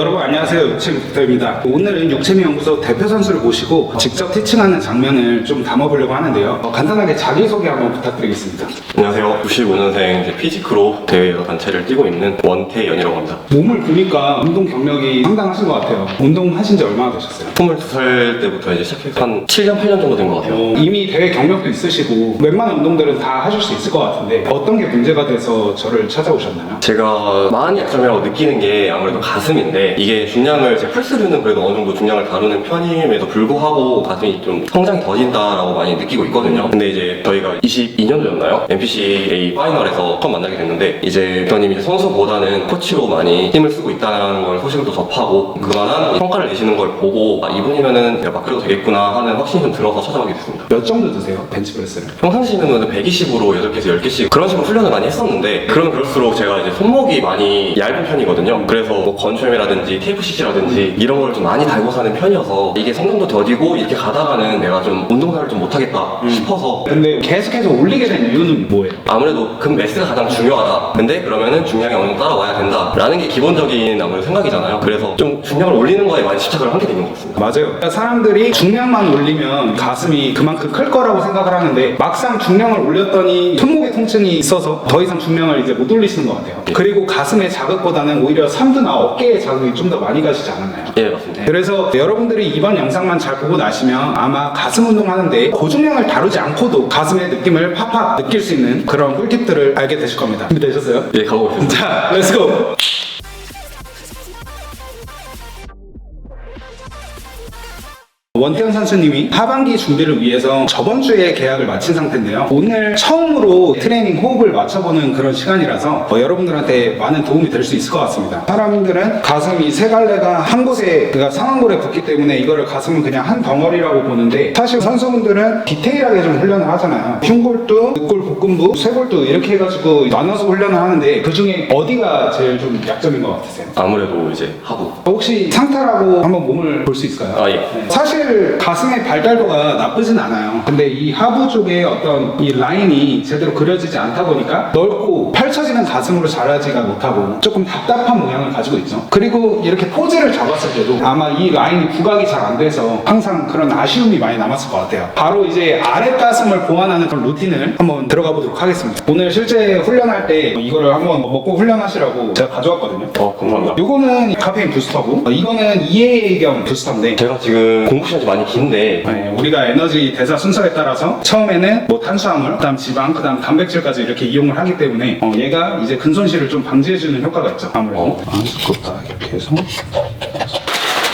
여러분 안녕하세요 육체부터입니다 오늘은 육체미연구소 대표 선수를 모시고 직접 티칭하는 장면을 좀 담아보려고 하는데요 어, 간단하게 자기소개 한번 부탁드리겠습니다 안녕하세요. 95년생 이제 피지크로 대회 여러 단체를 뛰고 있는 원태연이라고 합니다. 몸을 보니까 운동 경력이 상당하신 것 같아요 운동하신 지 얼마나 되셨어요? 22살 때부터 이제 시작해서 한 7년, 8년 정도 된 것 같아요. 어, 이미 대회 경력도 있으시고 웬만한 운동들은 다 하실 수 있을 것 같은데 어떤 게 문제가 돼서 저를 찾아오셨나요? 제가 많이 약점이라고 느끼는 게 아무래도 가슴인데 이게 중량을 제 플스류는 그래도 어느 정도 중량을 다루는 편임에도 불구하고 가슴이 좀 성장이 더딘다라고 많이 느끼고 있거든요. 근데 이제 저희가 22년도였나요? NPCA 파이널에서 처음 만나게 됐는데 이제 이제 선수보다는 코치로 많이 힘을 쓰고 있다는 걸 소식을 또 접하고 그만한 성과를 내시는 걸 보고 아, 이분이면은 내가 맡겨도 되겠구나 하는 확신이 좀 들어서 찾아가게 됐습니다. 몇 정도 드세요? 벤치프레스를? 평상시에는 120으로 8개에서 10개씩 그런 식으로 훈련을 많이 했었는데 그러면 그럴수록 제가 이제 손목이 많이 얇은 편이거든요 그래서 뭐 건초염이라든지 TFCC라든지 이런 걸 좀 많이 달고 사는 편이어서 이게 성능도 더디고 이렇게 가다가는 내가 좀 운동량을 좀 못하겠다 싶어서 근데 계속해서 올리게 된 이유는 뭐예요? 아무래도 금 매스가 가장 중요하다 근데 그러면은 중량이 어느 정도 따라와야 된다 라는 게 기본적인 아무래도 생각이잖아요 그래서 좀 중량을 올리는 거에 많이 집착을 하게 되는 것 같습니다 맞아요. 그러니까 사람들이 중량만 올리면 가슴이 그만큼 클 거라고 생각을 하는데 막상 중량을 올렸더니 손목에 통증이 있어서 더 이상 중량을 이제 못 올리시는 것 같아요. 그리고 가슴의 자극보다는 오히려 삼두나 어깨의 자극이 좀 더 많이 가시지 않았나요? 예 맞습니다 그래서 여러분들이 이번 영상만 잘 보고 나시면 아마 가슴 운동하는데 고중량을 다루지 않고도 가슴의 느낌을 팍팍 느낄 수 있는 그런 꿀팁들을 알게 되실 겁니다. 준비되셨어요? 예 가보겠습니다 자, 렛츠고! 원태현 선수님이 하반기 준비를 위해서 저번 주에 계약을 마친 상태인데요. 오늘 처음으로 트레이닝 호흡을 맞춰보는 그런 시간이라서 어, 여러분들한테 많은 도움이 될 수 있을 것 같습니다. 사람들은 가슴이 세 갈래가 한 곳에 그가 상완골에 붙기 때문에 이거를 가슴은 그냥 한 덩어리라고 보는데 사실 선수분들은 디테일하게 좀 훈련을 하잖아요. 흉골두, 늑골 복근부, 쇄골두 이렇게 해가지고 나눠서 훈련을 하는데 그 중에 어디가 제일 좀 약점인 것 같으세요? 아무래도 이제 하부 혹시 상타라고 한번 몸을 볼 수 있을까요? 아, 예. 네. 사실 가슴의 발달도가 나쁘진 않아요. 근데 이 하부 쪽에 어떤 이 라인이 제대로 그려지지 않다 보니까 넓고 펼쳐지는 가슴으로 자라지가 못하고 조금 답답한 모양을 가지고 있죠. 그리고 이렇게 포즈를 잡았을 때도 아마 이 라인이 부각이 잘 안 돼서 항상 그런 아쉬움이 많이 남았을 것 같아요. 바로 이제 아랫 가슴을 보완하는 그런 루틴을 한번 들어가 보도록 하겠습니다. 오늘 실제 훈련할 때 이거를 한번 먹고 훈련하시라고 제가 가져왔거든요. 어 감사합니다 요거는 카페인 부스터고 어, 이거는 EAA 겸 부스터인데 제가 지금 공부 시간 이 많이 긴데 네, 우리가 에너지 대사 순서에 따라서 처음에는 뭐 탄수화물, 그다음 지방, 그다음 단백질까지 이렇게 이용을 하기 때문에 어, 얘가 이제 근손실을 좀 방지해주는 효과가 있죠. 아무래도 어. 다 이렇게 해서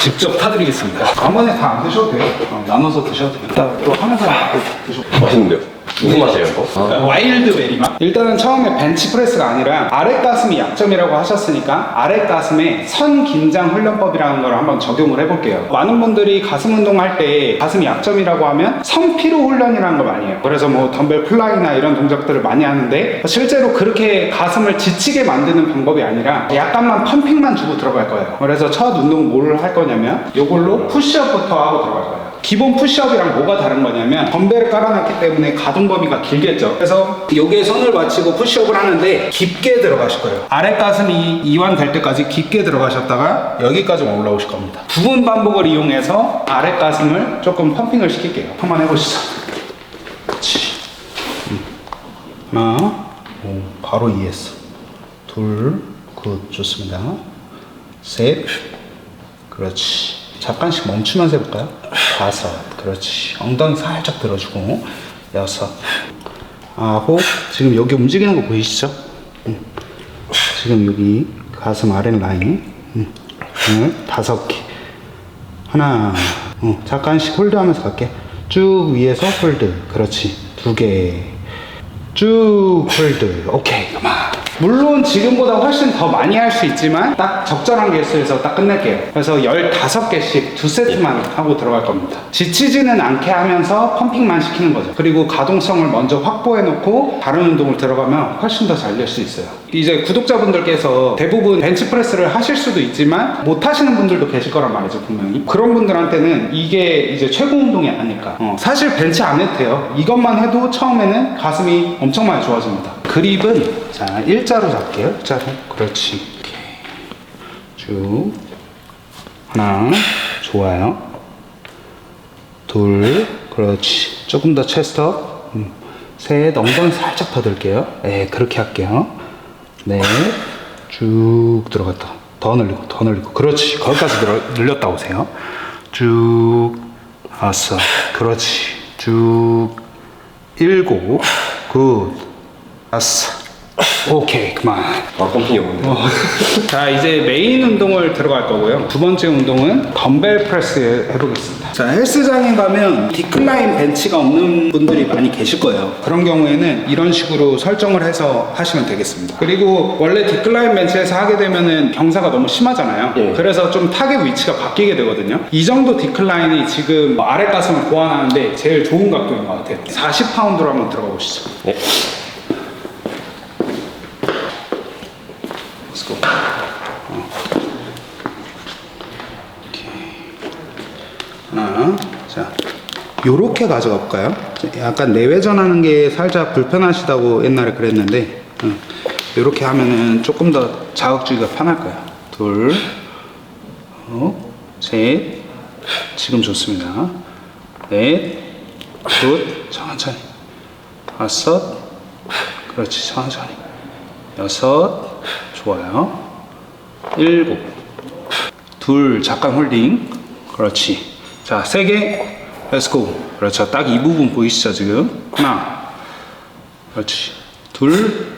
직접 타드리겠습니다. 한 번에 다 안 드셔도 돼요. 어, 나눠서 드셔도 돼요. 또 하면서 또 드셔도 돼요. 맛있는데요? 무슨 맛이에요 이거? 아, 와일드 베리맛? 일단은 처음에 벤치프레스가 아니라 아랫 가슴이 약점이라고 하셨으니까 아랫 가슴에 선 긴장 훈련법이라는 걸 한번 적용을 해볼게요. 많은 분들이 가슴 운동할 때 가슴이 약점이라고 하면 성피로 훈련이라는 걸 많이 해요. 그래서 뭐 덤벨 플라이나 이런 동작들을 많이 하는데 실제로 그렇게 가슴을 지치게 만드는 방법이 아니라 약간만 펌핑만 주고 들어갈 거예요. 그래서 첫 운동 뭘 할 거냐면 이걸로 푸시업부터 하고 들어갈 거예요. 기본 푸시업이랑 뭐가 다른 거냐면 덤벨을 깔아놨기 때문에 가동 범위가 길겠죠. 그래서 여기에 손을 받치고 푸시업을 하는데 깊게 들어가실 거예요. 아랫 가슴이 이완될 때까지 깊게 들어가셨다가 여기까지 올라오실 겁니다. 부분 반복을 이용해서 아랫 가슴을 조금 펌핑을 시킬게요. 한번 해보시죠. 그렇지. 음. 하나, 오, 바로 이해했어. 둘, 굿, 좋습니다. 셋, 그렇지. 잠깐씩 멈추면서 해볼까요? 다섯, 그렇지. 엉덩이 살짝 들어주고 여섯, 아홉. 지금 여기 움직이는 거 보이시죠? 음. 지금 여기 가슴 아래 라인. 음. 열, 다섯 개. 하나, 어, 잠깐씩 홀드하면서 갈게. 쭉 위에서 홀드. 그렇지. 두 개. 쭉 홀드. 오케이, 그만. 물론 지금보다 훨씬 더 많이 할 수 있지만 딱 적절한 개수에서 딱 끝낼게요. 그래서 15개씩 두 세트만 하고 들어갈 겁니다. 지치지는 않게 하면서 펌핑만 시키는 거죠. 그리고 가동성을 먼저 확보해 놓고 다른 운동을 들어가면 훨씬 더 잘 될 수 있어요. 이제 구독자분들께서 대부분 벤치프레스를 하실 수도 있지만 못 하시는 분들도 계실 거란 말이죠, 분명히. 그런 분들한테는 이게 이제 최고 운동이 아닐까. 어, 사실 벤치 안 해도 돼요. 이것만 해도 처음에는 가슴이 엄청 많이 좋아집니다. 그립은 자 일자로 잡게요. 일자로. 그렇지. 쭉 하나, 좋아요. 둘, 그렇지. 조금 더 체스터. 음. 셋, 엉덩이 살짝 더 들게요. 네, 그렇게 할게요. 넷, 쭉 들어갔다. 더 늘리고, 더 늘리고. 그렇지. 거기까지 늘어, 늘렸다 오세요. 쭉, 다섯. 그렇지. 쭉, 일곱. 굿. 다섯. 오케이, 그만. 아 펌핑이 오는데 자 이제 메인 운동을 들어갈 거고요. 두 번째 운동은 덤벨 프레스 해보겠습니다. 자 헬스장에 가면 디클라인 벤치가 없는 분들이 많이 계실 거예요. 그런 경우에는 이런 식으로 설정을 해서 하시면 되겠습니다. 그리고 원래 디클라인 벤치에서 하게 되면은 경사가 너무 심하잖아요. 예. 그래서 좀 타겟 위치가 바뀌게 되거든요. 이 정도 디클라인이 지금 아래 가슴을 보완하는데 제일 좋은 각도인 것 같아요. 40파운드로 한번 들어가 보시죠. 네. Let's go. 하나, 자, 요렇게 가져가 볼까요? 약간 내외전하는 게 살짝 불편하시다고 옛날에 그랬는데, 응. 요렇게 하면은 조금 더 자극주기가 편할 거예요. 둘, 어, 셋, 지금 좋습니다. 넷, 굿, 천천히. 다섯, 그렇지, 천천히. 여섯, 좋아요. 일곱, 둘, 잠깐 홀딩. 그렇지. 자, 세 개. 렛츠고. 그렇죠. 딱 이 부분 보이시죠, 지금? 하나. 그렇지. 둘,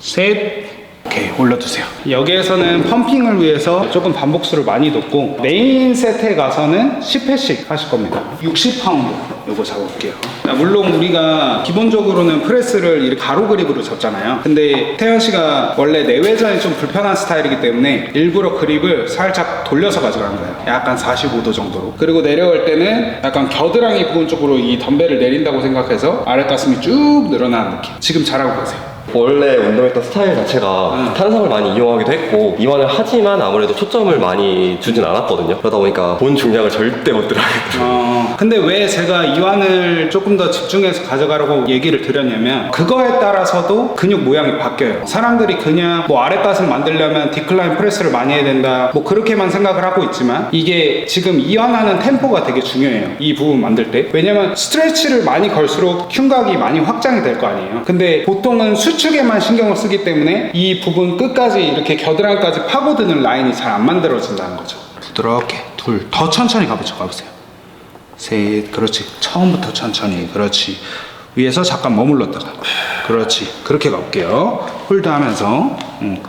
셋. 오케이, 올려두세요. 여기에서는 펌핑을 위해서 조금 반복수를 많이 뒀고, 메인 세트에 가서는 10회씩 하실 겁니다. 60파운드. 요거 잡아볼게요. 자, 물론 우리가 기본적으로는 프레스를 이렇게 가로 그립으로 잡잖아요. 근데 태현 씨가 원래 내외전이 좀 불편한 스타일이기 때문에 일부러 그립을 살짝 돌려서 가져간 거예요. 약간 45도 정도로. 그리고 내려올 때는 약간 겨드랑이 부분 쪽으로 이 덤벨을 내린다고 생각해서 아랫 가슴이 쭉 늘어나는 느낌. 지금 잘하고 계세요. 원래 운동했던 스타일 자체가 탄성을 많이 이용하기도 했고 이완을 하지만 아무래도 초점을 많이 주진 않았거든요 그러다 보니까 본 중량을 절대 못 들어가겠더라고요 어, 근데 왜 제가 이완을 조금 더 집중해서 가져가라고 얘기를 드렸냐면 그거에 따라서도 근육 모양이 바뀌어요. 사람들이 그냥 뭐 아랫가슴 만들려면 디클라인 프레스를 많이 해야 된다. 뭐 그렇게만 생각을 하고 있지만 이게 지금 이완하는 템포가 되게 중요해요. 이 부분 만들 때. 왜냐면 스트레치를 많이 걸수록 흉곽이 많이 확장이 될 거 아니에요. 근데 보통은 수 축에만 신경을 쓰기 때문에 이 부분 끝까지 이렇게 겨드랑이까지 파고드는 라인이 잘 안 만들어진다는 거죠. 부드럽게 둘 더 천천히 가보죠. 가보세요. 셋, 그렇지. 처음부터 천천히, 그렇지. 위에서 잠깐 머물렀다가, 그렇지. 그렇게 가볼게요. 홀드 하면서, 응.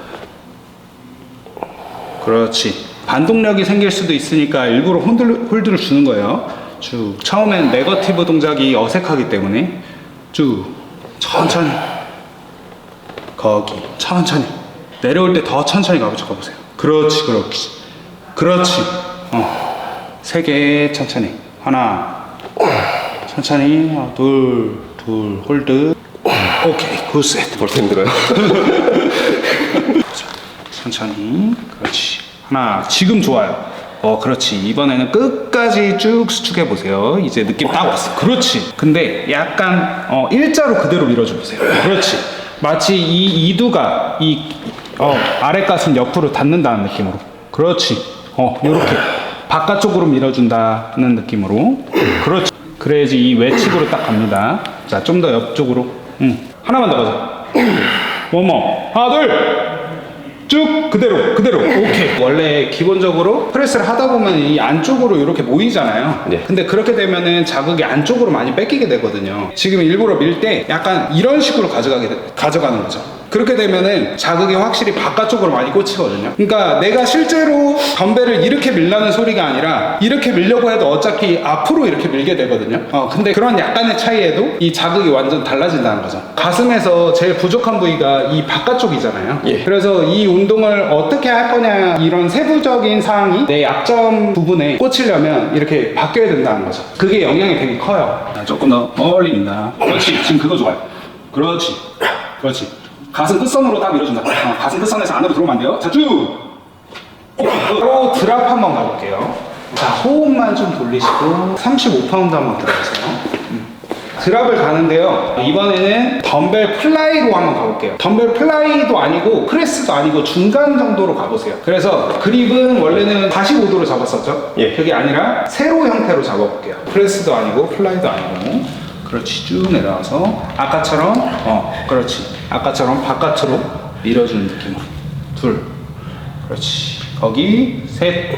그렇지. 반동력이 생길 수도 있으니까 일부러 홀드, 홀드를 주는 거예요. 쭉. 처음엔 네거티브 동작이 어색하기 때문에 쭉. 천천히. 거기. 천천히. 내려올 때 더 천천히 가보죠. 가보세요. 그렇지, 그렇지. 그렇지. 어. 세개 천천히. 하나. 천천히. 어, 둘, 둘, 홀드. 오케이, 굿셋. 벌써 힘들어요 천천히. 그렇지. 하나. 지금 좋아요. 어, 그렇지. 이번에는 끝까지 쭉 수축해 보세요. 이제 느낌 딱 왔어. 그렇지. 근데 약간 어, 일자로 그대로 밀어줘 보세요. 그렇지. 마치 이 이두가 이 어, 아래 가슴 옆으로 닿는다는 느낌으로. 그렇지. 어, 요렇게 바깥쪽으로 밀어준다는 느낌으로. 그렇지. 그래야지 이 외측으로 딱 갑니다. 자, 좀 더 옆쪽으로. 응. 하나만 더 가자. 원모. 하나, 둘. 쭉 그대로 그대로. 오케이. 원래 기본적으로 프레스를 하다 보면 이 안쪽으로 이렇게 모이잖아요. 네. 근데 그렇게 되면은 자극이 안쪽으로 많이 뺏기게 되거든요. 지금 일부러 밀 때 약간 이런 식으로 가져가게 돼- 가져가는 거죠 그렇게 되면은 자극이 확실히 바깥쪽으로 많이 꽂히거든요 그러니까 내가 실제로 덤벨을 이렇게 밀라는 소리가 아니라 이렇게 밀려고 해도 어차피 앞으로 이렇게 밀게 되거든요 어 근데 그런 약간의 차이에도 이 자극이 완전 달라진다는 거죠 가슴에서 제일 부족한 부위가 이 바깥쪽이잖아요 예. 그래서 이 운동을 어떻게 할 거냐 이런 세부적인 사항이 내 약점 부분에 꽂히려면 이렇게 바뀌어야 된다는 거죠. 그게 영향이 되게 커요. 자, 조금 더 멀리 민다. 그렇지. 지금 그거 좋아요. 그렇지. 그렇지. 가슴 끝선으로 딱 밀어준다. 어, 가슴 끝선에서 안으로 들어오면 안 돼요. 자, 쭉. 바로 드랍 한번 가볼게요. 자, 호흡만 좀 돌리시고 35파운드 한번 들어보세요. 음. 드랍을 가는데요. 이번에는 덤벨 플라이로 한번 가볼게요. 덤벨 플라이도 아니고 프레스도 아니고 중간 정도로 가보세요. 그래서 그립은 원래는 45도로 잡았었죠? 예. 그게 아니라 세로 형태로 잡아볼게요. 프레스도 아니고 플라이도 아니고. 그렇지. 쭉 내려와서 아까처럼 어 그렇지. 아까처럼 바깥으로 밀어주는 느낌으로 둘. 그렇지. 거기 셋.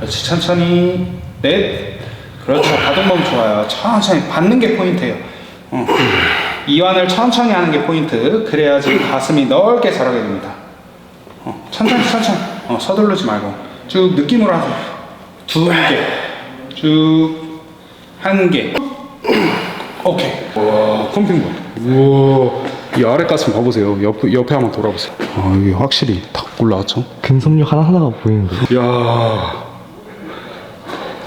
그렇지. 천천히. 넷. 그렇죠. 가동범 좋아요. 천천히 받는 게 포인트예요. 어. 이완을 천천히 하는 게 포인트. 그래야지 가슴이 넓게 자라게 됩니다. 어. 천천히 천천히. 어, 서두르지 말고. 쭉 느낌으로 하세요. 두개쭉 한개 오케이. 와 컴핑볼 우와 이 아래 가슴 봐보세요. 옆, 옆에 한번 돌아보세요. 아 이게 확실히 탁 올라왔죠? 근섬유 하나하나가 보이는데. 이야.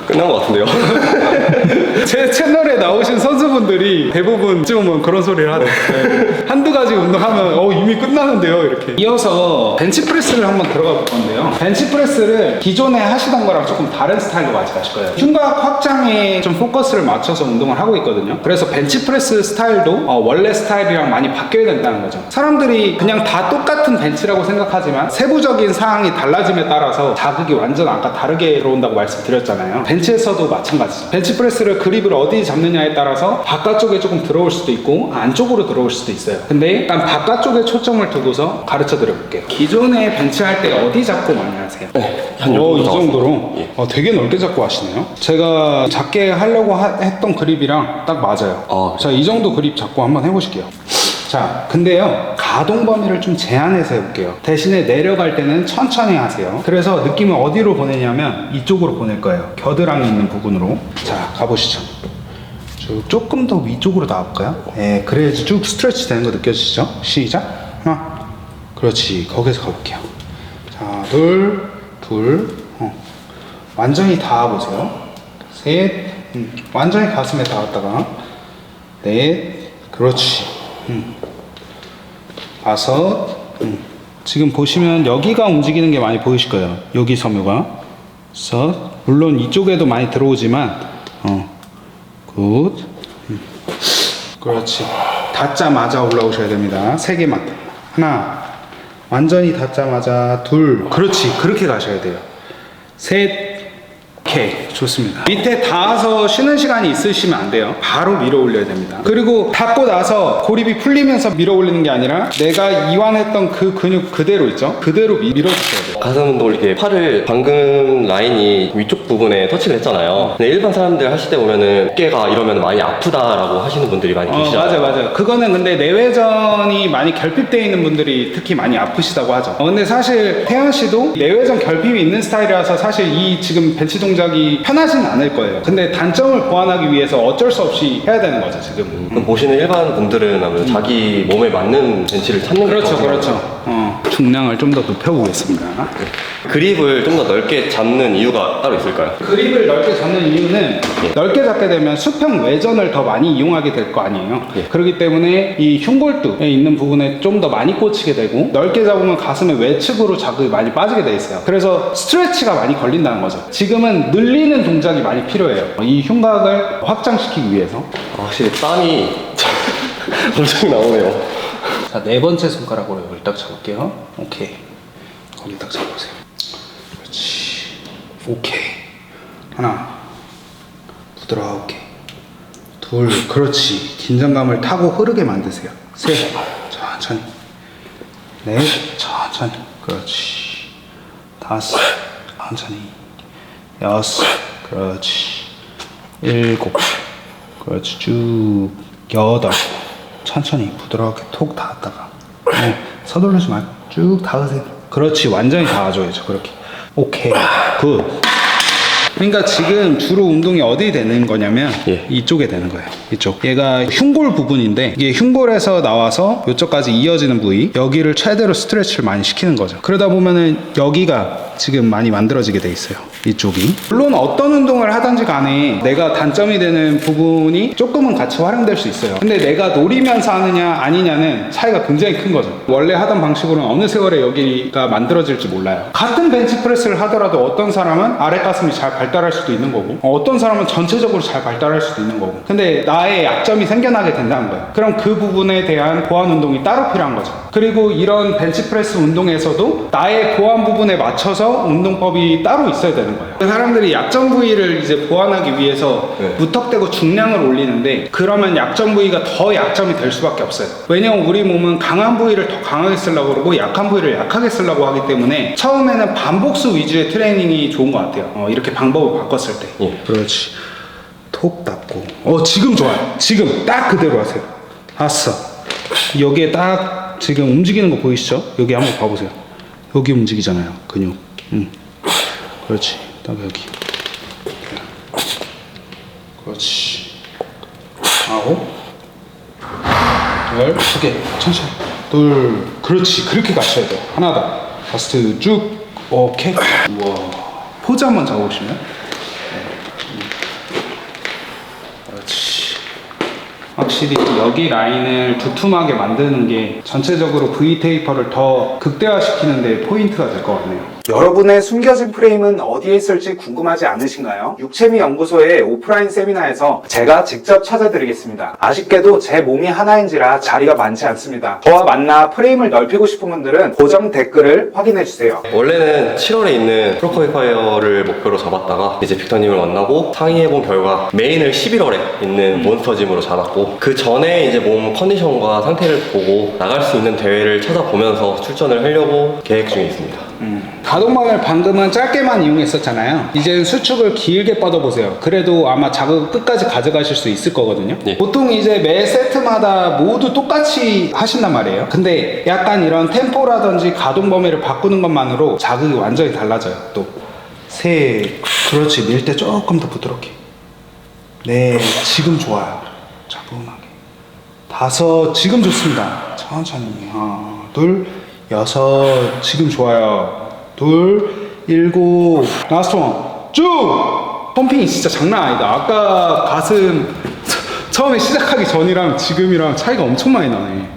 끝난 것 같은데요? 제 채널에 나오신 선수분들이 대부분 지금은 그런 소리를 하네. 네. 한두 가지 운동하면 어, 이미 끝나는데요, 이렇게. 이어서 벤치프레스를 한번 들어가 볼 건데요. 벤치프레스를 기존에 하시던 거랑 조금 다른 스타일로 가져가실 거예요. 흉곽 확장에 좀 포커스를 맞춰서 운동을 하고 있거든요. 그래서 벤치프레스 스타일도 어, 원래 스타일이랑 많이 바뀌어야 된다는 거죠. 사람들이 그냥 다 똑같은 벤치라고 생각하지만 세부적인 사항이 달라짐에 따라서 자극이 완전 아까 다르게 들어온다고 말씀드렸잖아요. 벤치에서도 마찬가지죠. 벤치 프레스를 그립을 어디 잡느냐에 따라서 바깥쪽에 조금 들어올 수도 있고 안쪽으로 들어올 수도 있어요. 근데 일단 바깥쪽에 초점을 두고서 가르쳐 드려볼게요. 기존에 벤치 할 때 어디 잡고 많이 하세요? 네, 한요 어, 이 정도 정도로? 예. 어, 되게 넓게 잡고 하시네요. 제가 작게 하려고 하- 했던 그립이랑 딱 맞아요. 아, 자, 이 정도 그립 잡고 한번 해보실게요. 자, 근데요, 가동 범위를 좀 제한해서 해볼게요. 대신에 내려갈 때는 천천히 하세요. 그래서 느낌을 어디로 보내냐면 이쪽으로 보낼 거예요. 겨드랑이 있는 부분으로. 자, 가보시죠. 쭉 조금 더 위쪽으로 나올까요? 네, 그래야지 쭉 스트레치 되는 거 느껴지시죠? 시작. 하나. 그렇지. 거기서 가볼게요. 자, 둘, 둘, 어. 완전히 닿아보세요. 셋, 음. 완전히 가슴에 닿았다가, 넷, 그렇지. 음. 다섯, 음. 지금 보시면 여기가 움직이는 게 많이 보이실 거예요. 여기 섬유가. 섯, 물론 이쪽에도 많이 들어오지만, 어, 굿. 음. 그렇지. 닿자마자 올라오셔야 됩니다. 세 개만. 하나. 완전히 닿자마자 둘. 그렇지. 그렇게 가셔야 돼요. 셋. 오케이. 좋습니다. 밑에 닿아서 쉬는 시간이 있으시면 안 돼요. 바로 밀어 올려야 됩니다. 그리고 닿고 나서 고립이 풀리면서 밀어 올리는 게 아니라 내가 이완했던 그 근육 그대로 있죠? 그대로 미- 밀어주셔야 돼요. 가슴 운동을 이렇게 팔을 방금 라인이 위쪽 부분에 터치를 했잖아요. 근데 일반 사람들 하실 때 보면은 어깨가 이러면 많이 아프다라고 하시는 분들이 많이 어, 계시잖아요. 맞아요, 맞아요. 그거는 근데 내외전이 많이 결핍되어 있는 분들이 특히 많이 아프시다고 하죠. 어, 근데 사실 태연 씨도 내외전 결핍이 있는 스타일이라서 사실 이 지금 벤치 동작 이 편하진 않을 거예요. 근데 단점을 보완하기 위해서 어쩔 수 없이 해야 되는 거죠, 지금. 그럼 보시는 일반 분들은 아무래도 자기 몸에 맞는 벤치를 찾는 게 그렇죠, 더 그렇죠. 어, 중량을 좀 더 높여보겠습니다. 그립을 좀 더 넓게 잡는 이유가 따로 있을까요? 그립을 넓게 잡는 이유는 넓게 잡게 되면 수평 외전을 더 많이 이용하게 될 거 아니에요. 예. 그렇기 때문에 이 흉골두에 있는 부분에 좀 더 많이 꽂히게 되고 넓게 잡으면 가슴의 외측으로 자극이 많이 빠지게 돼 있어요. 그래서 스트레치가 많이 걸린다는 거죠. 지금은 늘리는 동작이 많이 필요해요. 이 흉곽을 확장시키기 위해서. 아, 확실히 땀이 엄청 나오네요. 자, 네 번째 손가락으로 여기를 딱 잡을게요. 오케이. 거기 딱 잡으세요. 그렇지. 오케이. 하나. 부드럽게. 둘. 그렇지. 긴장감을 타고 흐르게 만드세요. 셋. 천천히. 넷. 천천히. 그렇지. 다섯. 천천히. 여섯. 그렇지. 일곱. 그렇지. 쭉. 여덟. 천천히 부드럽게 톡 닿았다가 네, 서두르지 말고 쭉 닿으세요. 그렇지. 완전히 닿아줘야죠. 그렇게. 오케이. 굿. 그러니까 지금 주로 운동이 어디 되는 거냐면 예. 이쪽에 되는 거예요. 이쪽. 얘가 흉골 부분인데 이게 흉골에서 나와서 이쪽까지 이어지는 부위 여기를 최대로 스트레치를 많이 시키는 거죠. 그러다 보면은 여기가 지금 많이 만들어지게 돼 있어요. 이쪽이. 물론 어떤 운동을 하든지 간에 내가 단점이 되는 부분이 조금은 같이 활용될 수 있어요. 근데 내가 노리면서 하느냐 아니냐는 차이가 굉장히 큰 거죠. 원래 하던 방식으로는 어느 세월에 여기가 만들어질지 몰라요. 같은 벤치프레스를 하더라도 어떤 사람은 아래 가슴이 잘 발달할 수도 있는 거고 어떤 사람은 전체적으로 잘 발달할 수도 있는 거고 근데 나의 약점이 생겨나게 된다는 거예요. 그럼 그 부분에 대한 보완 운동이 따로 필요한 거죠. 그리고 이런 벤치프레스 운동에서도 나의 보완 부분에 맞춰서 운동법이 따로 있어야 되는 거예요. 사람들이 약점 부위를 이제 보완하기 위해서 네. 무턱대고 중량을 올리는데 그러면 약점 부위가 더 약점이 될 수밖에 없어요. 왜냐면 우리 몸은 강한 부위를 더 강하게 쓰려고 그러고 약한 부위를 약하게 쓰려고 하기 때문에 처음에는 반복수 위주의 트레이닝이 좋은 것 같아요. 어, 이렇게 방법을 바꿨을 때. 예. 그렇지. 톡 닫고. 어 지금 좋아요. 지금 딱 그대로 하세요. 아싸. 여기에 딱 지금 움직이는 거 보이시죠? 여기 한번 봐보세요. 여기 움직이잖아요. 근육. 음. 그렇지. 딱 여기. 그렇지. 아홉. 열. 두 개. 천천히. 둘. 그렇지. 그렇게 가셔야 돼요. 하나 더. 다스트 쭉. 오케이. 우와. 포즈 한번 잡아보시면. 확실히 여기 라인을 두툼하게 만드는 게 전체적으로 V 테이퍼를 더 극대화시키는 데 포인트가 될 것 같네요. 여러분의 숨겨진 프레임은 어디에 있을지 궁금하지 않으신가요? 육체미 연구소의 오프라인 세미나에서 제가 직접 찾아드리겠습니다. 아쉽게도 제 몸이 하나인지라 자리가 많지 않습니다. 저와 만나 프레임을 넓히고 싶은 분들은 고정 댓글을 확인해 주세요. 원래는 7월에 있는 프로퀄리파이어를 목표로 잡았다가 이제 빅터님을 만나고 상의해본 결과 메인을 11월에 있는 몬스터짐으로 잡았고 그 전에 이제 몸 컨디션과 상태를 보고 나갈 수 있는 대회를 찾아보면서 출전을 하려고 계획 중에 있습니다. 가동망을 방금은 짧게만 이용했었잖아요. 이제는 수축을 길게 뻗어보세요. 그래도 아마 자극을 끝까지 가져가실 수 있을 거거든요. 예. 보통 이제 매 세트마다 모두 똑같이 하신단 말이에요. 근데 약간 이런 템포라든지 가동 범위를 바꾸는 것만으로 자극이 완전히 달라져요. 또. 셋. 그렇지. 밀 때 조금 더 부드럽게. 네. 지금 좋아요. 차분하게. 다섯. 지금 좋습니다. 천천히. 하나, 둘, 여섯. 지금 좋아요. 둘, 일곱. 라스트 원. 쭉! 펌핑이 진짜 장난 아니다. 아까 가슴 처음에 시작하기 전이랑 지금이랑 차이가 엄청 많이 나네.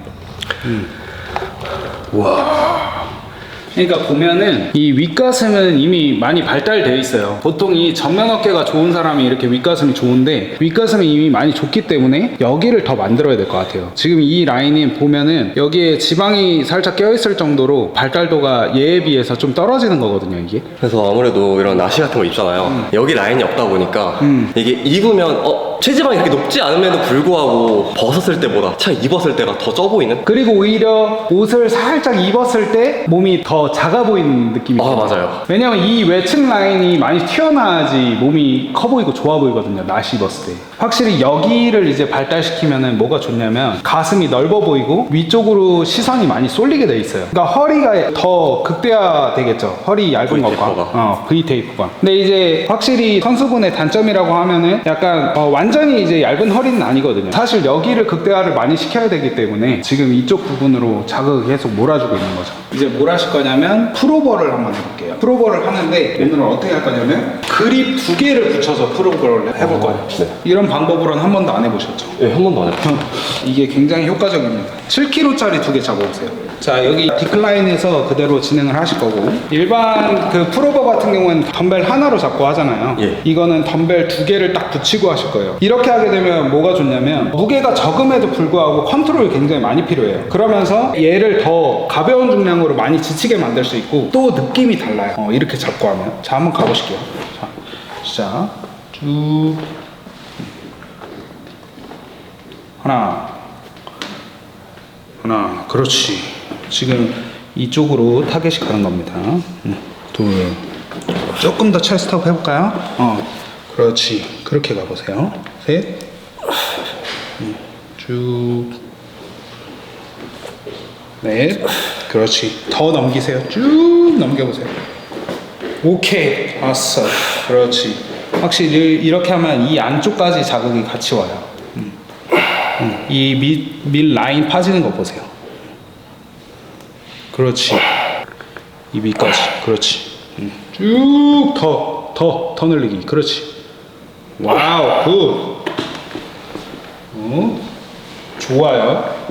그러니까 보면은 이 윗가슴은 이미 많이 발달되어 있어요. 보통 이 전면 어깨가 좋은 사람이 이렇게 윗가슴이 좋은데 윗가슴이 이미 많이 좋기 때문에 여기를 더 만들어야 될 것 같아요. 지금 이 라인이 보면은 여기에 지방이 살짝 껴있을 정도로 발달도가 얘에 비해서 좀 떨어지는 거거든요, 이게. 그래서 아무래도 이런 나시 같은 거 입잖아요. 여기 라인이 없다 보니까 음. 이게 입으면 어 체지방이 그렇게 높지 않음에도 불구하고 벗었을 때보다 차 입었을 때가 더 쪄 보이는? 그리고 오히려 옷을 살짝 입었을 때 몸이 더 작아 보이는 느낌이 아, 들어요. 맞아요. 왜냐면 이 외측 라인이 많이 튀어나와야지 몸이 커 보이고 좋아 보이거든요. 나시 입었을 때. 확실히 여기를 이제 발달시키면은 뭐가 좋냐면 가슴이 넓어 보이고 위쪽으로 시선이 많이 쏠리게 돼 있어요. 그러니까 허리가 더 극대화 되겠죠. 허리 얇은 V 것과 테이퍼가. 어, V 테이프가. 근데 이제 확실히 선수분의 단점이라고 하면은 약간 어, 완 전히 이제 얇은 허리는 아니거든요. 사실 여기를 극대화를 많이 시켜야 되기 때문에 지금 이쪽 부분으로 자극을 계속 몰아주고 있는 거죠. 이제 뭘 하실 거냐면 프로버를 한번 해볼게요. 프로버를 하는데 오늘은 어떻게 할 거냐면 그립 두 개를 붙여서 프로버를 해볼 거예요. 네. 이런 방법으로는 한 번도 안 해보셨죠? 예, 한 번도 안 해요. 이게 굉장히 효과적입니다. 7kg짜리 두 개 잡아보세요. 자, 여기 디클라인에서 그대로 진행을 하실 거고, 일반 그 프로버 같은 경우는 덤벨 하나로 잡고 하잖아요. 예. 이거는 덤벨 두 개를 딱 붙이고 하실 거예요. 이렇게 하게 되면 뭐가 좋냐면, 무게가 적음에도 불구하고 컨트롤이 굉장히 많이 필요해요. 그러면서 얘를 더 가벼운 중량으로 많이 지치게 만들 수 있고, 또 느낌이 달라요. 어, 이렇게 잡고 하면. 자, 한번 가보실게요. 자, 시작. 쭉. 하나, 하나, 그렇지. 지금 이쪽으로 타겟이 가는 겁니다. 음, 둘, 조금 더 체스트업 해볼까요? 어, 그렇지. 그렇게 가보세요. 셋, 음, 쭉, 넷, 그렇지. 더 넘기세요. 쭉 넘겨보세요. 오케이, 아싸, 그렇지. 확실히 이렇게 하면 이 안쪽까지 자극이 같이 와요. 이 밑, 밑 라인 파지는 거 보세요. 그렇지. 이 밑까지. 그렇지. 음. 쭉 더, 더, 더 늘리기. 그렇지. 와우, 굿. 어, 좋아요.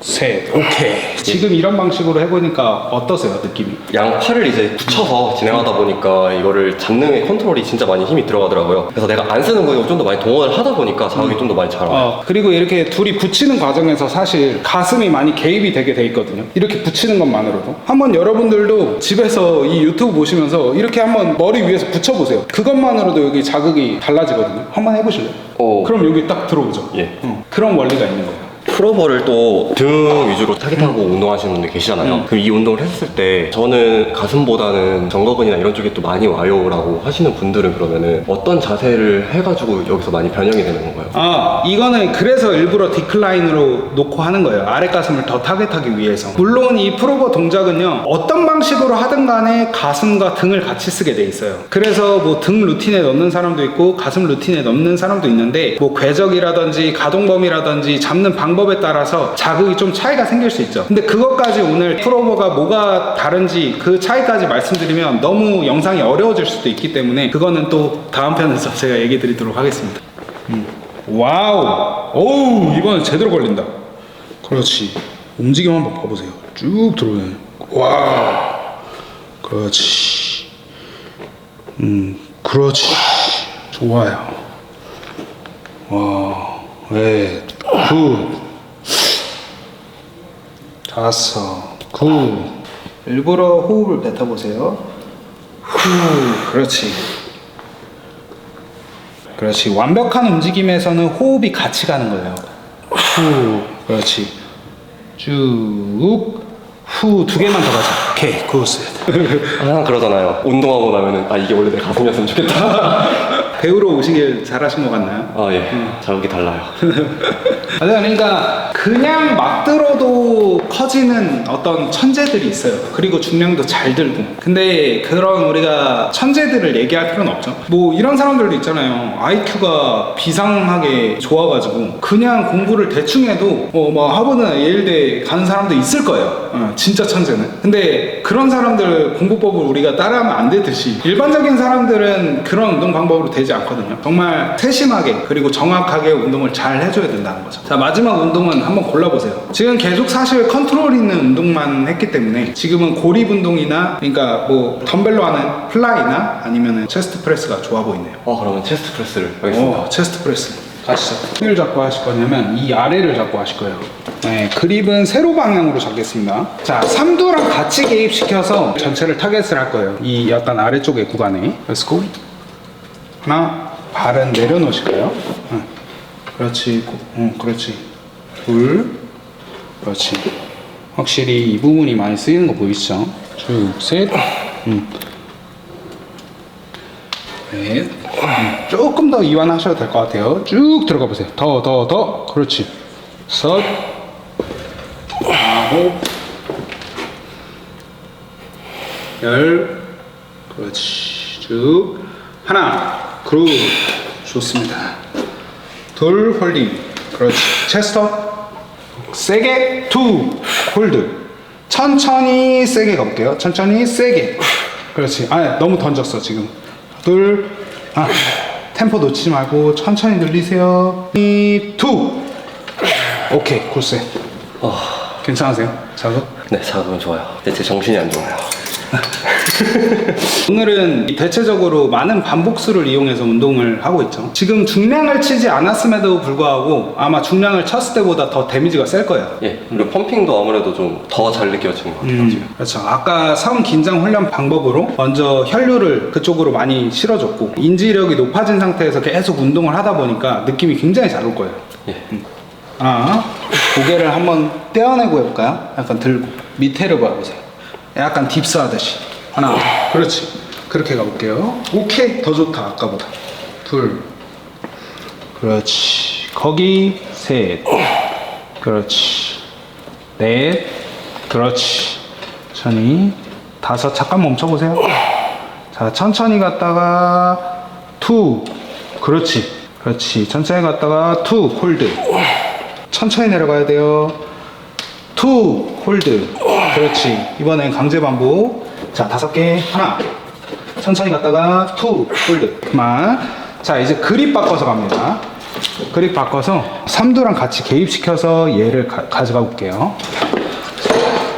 셋, 오케이. 지금 이런 방식으로 해보니까 어떠세요, 느낌이? 양 팔을 이제 붙여서 진행하다 보니까 이거를 잡는 게 컨트롤이 진짜 많이 힘이 들어가더라고요. 그래서 내가 안 쓰는 거에 좀더 많이 동원을 하다 보니까 자극이 좀 더 많이 잘 와요. 어, 그리고 이렇게 둘이 붙이는 과정에서 사실 가슴이 많이 개입이 되게 돼 있거든요. 이렇게 붙이는 것만으로도. 한번 여러분들도 집에서 이 유튜브 보시면서 이렇게 한번 머리 위에서 붙여보세요. 그것만으로도 여기 자극이 달라지거든요. 한번 해보실래요? 오. 그럼 여기 딱 들어오죠? 예. 어, 그런 원리가 있는 거예요. 프로버를 또 등 위주로 타깃하고 운동하시는 분들 계시잖아요. 음. 그럼 이 운동을 했을 때 저는 가슴보다는 정거근이나 이런 쪽에 또 많이 와요라고 하시는 분들은 그러면은 어떤 자세를 해가지고 여기서 많이 변형이 되는 건가요? 아, 이거는 그래서 일부러 디클라인으로 놓고 하는 거예요. 아래 가슴을 더 타겟하기 위해서. 물론 이 프로버 동작은요, 어떤 방식으로 하든 간에 가슴과 등을 같이 쓰게 돼 있어요. 그래서 뭐 등 루틴에 넣는 사람도 있고, 가슴 루틴에 넣는 사람도 있는데, 뭐 궤적이라든지 가동범위라든지 잡는 방법 에 따라서 자극이 좀 차이가 생길 수 있죠. 근데 그것까지 오늘 프로버가 뭐가 다른지 그 차이까지 말씀드리면 너무 영상이 어려워질 수도 있기 때문에 그거는 또 다음 편에서 제가 얘기 드리도록 하겠습니다. 와우! 오우, 이번엔 제대로 걸린다. 그렇지. 움직임 한번 봐보세요. 쭉 들어오네. 와. 그렇지. 음, 그렇지. 좋아요. 와, 네, 굿. 다섯, 굿. 일부러 호흡을 뱉어보세요. 후, 그렇지. 그렇지. 완벽한 움직임에서는 호흡이 같이 가는 거예요. 후, 그렇지. 쭉, 후, 두 개만 더 가자. 오케이, 굿. 항상 그러잖아요. 운동하고 나면은 아 이게 원래 내 가슴이었으면 좋겠다. 배우러 오시길 잘하신 것 같나요? 아 예, 자극이 달라요. 아니, 그러니까 그냥 막 들어도 커지는 어떤 천재들이 있어요. 그리고 중량도 잘 들고. 근데 그런 우리가 천재들을 얘기할 필요는 없죠. 뭐 이런 사람들도 있잖아요. IQ가 비상하게 좋아가지고 그냥 공부를 대충 해도 어뭐 하버드나 예일대 가는 사람도 있을 거예요. 어, 진짜 천재는. 근데 그런 사람들 공부법을 우리가 따라하면 안 되듯이 일반적인 사람들은 그런 운동 방법으로 되지 않거든요. 정말 세심하게 그리고 정확하게 운동을 잘 해줘야 된다는 거죠. 자 마지막 운동은 한번 골라보세요. 지금 계속 사실 컨트롤 있는 운동만 했기 때문에 지금은 고립 운동이나 그러니까 뭐 덤벨로 하는 플라이나 아니면은 체스트 프레스가 좋아 보이네요. 어 그러면 체스트 프레스를 하겠습니다. 오, 체스트 프레스. 가시죠. 을 잡고 하실 거냐면 이 아래를 잡고 하실 거예요. 네, 그립은 세로 방향으로 잡겠습니다. 자, 삼두랑 같이 개입시켜서 전체를 타겟을 할 거예요. 이 약간 아래쪽의 구간에. Let's go. 하나, 발은 내려놓으실 거예요. 응. 그렇지. 고- 응, 그렇지. 둘. 그렇지. 확실히 이 부분이 많이 쓰이는 거 보이시죠? 쭉, 셋. 응. 넷. 음, 조금 더 이완하셔도 될 것 같아요. 쭉 들어가 보세요. 더, 더, 더. 그렇지. 섯. 아홉. 열. 그렇지. 쭉. 하나. 굿. 좋습니다. 둘, 홀딩. 그렇지. 체스터. 세게. 투. 홀드. 천천히 세게 가볼게요. 천천히 세게. 그렇지. 아, 너무 던졌어, 지금. 둘, 아, 템포 놓치지 말고 천천히 늘리세요. 이, 투. 오케이, 굿세. 괜찮으세요? 자극? 네, 자극은 좋아요. 근데 제 정신이 안 좋아요. 오늘은 대체적으로 많은 반복수를 이용해서 운동을 하고 있죠. 지금 중량을 치지 않았음에도 불구하고 아마 중량을 쳤을 때보다 더 데미지가 셀 거예요. 예, 그리고 펌핑도 아무래도 좀 더 잘 느껴지는 것 같아요. 지금. 그렇죠. 아까 성 긴장 훈련 방법으로 먼저 혈류를 그쪽으로 많이 실어줬고 인지력이 높아진 상태에서 계속 운동을 하다 보니까 느낌이 굉장히 잘 올 거예요. 예. 아, 고개를 한번 떼어내고 해볼까요? 약간 들고 밑에를 봐보세요. 약간 딥스 하듯이 하나, 그렇지. 그렇게 가볼게요. 오케이, 더 좋다 아까보다. 둘, 그렇지. 거기 셋, 그렇지. 넷, 그렇지. 천천히 다섯 잠깐 멈춰보세요. 자, 천천히 갔다가 투, 그렇지. 그렇지. 천천히 갔다가 투, 홀드. 천천히 내려가야 돼요. 투 홀드 그렇지 이번엔 강제 반복 자, 다섯 개. 하나. 천천히 갔다가 투. 홀드. 그만. 자, 이제 그립 바꿔서 갑니다. 그립 바꿔서 삼두랑 같이 개입시켜서 얘를 가, 가져가 볼게요.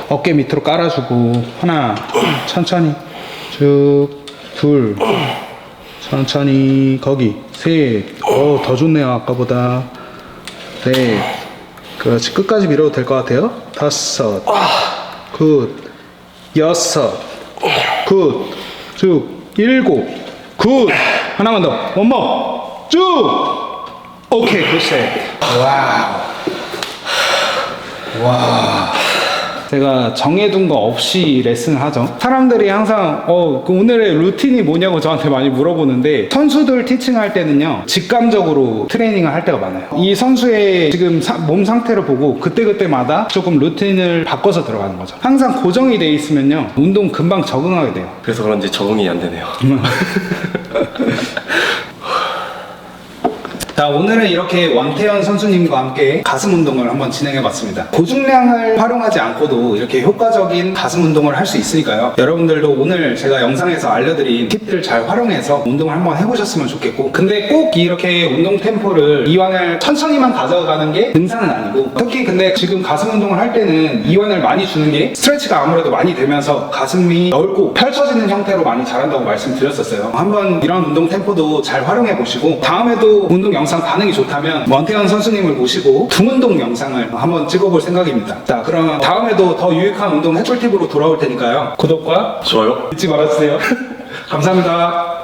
어깨 밑으로 깔아주고 하나 천천히 쭉둘 천천히 거기 셋어더 좋네요 아까보다 넷 그렇지 끝까지 밀어도 될 것 같아요 다섯 굿 여섯 굿 쭉. 일곱. 굿. 하나만 더. 원모 쭉. 오케이 굿셋 와우. 와. 제가 정해둔 거 없이 레슨을 하죠. 사람들이 항상 어, 그 오늘의 루틴이 뭐냐고 저한테 많이 물어보는데 선수들 티칭할 때는요 직감적으로 트레이닝을 할 때가 많아요. 이 선수의 지금 사- 몸 상태를 보고 그때그때마다 조금 루틴을 바꿔서 들어가는 거죠. 항상 고정이 돼 있으면요 운동 금방 적응하게 돼요. 그래서 그런지 적응이 안 되네요. 자 오늘은 이렇게 왕태현 선수님과 함께 가슴 운동을 한번 진행해 봤습니다. 고중량을 활용하지 않고도 이렇게 효과적인 가슴 운동을 할 수 있으니까요. 여러분들도 오늘 제가 영상에서 알려드린 팁들 잘 활용해서 운동을 한번 해보셨으면 좋겠고 근데 꼭 이렇게 운동 템포를 이완을 천천히만 가져가는 게 등산은 아니고 특히 근데 지금 가슴 운동을 할 때는 이완을 많이 주는 게 스트레치가 아무래도 많이 되면서 가슴이 넓고 펼쳐지는 형태로 많이 자란다고 말씀드렸었어요. 한번 이런 운동 템포도 잘 활용해 보시고 다음에도 운동 영상 반응이 좋다면 원태현 선수님을 모시고 등운동 영상을 한번 찍어볼 생각입니다. 자 그럼 다음에도 더 유익한 운동 해꿀팁으로 돌아올 테니까요. 구독과 좋아요. 잊지 말아주세요. 감사합니다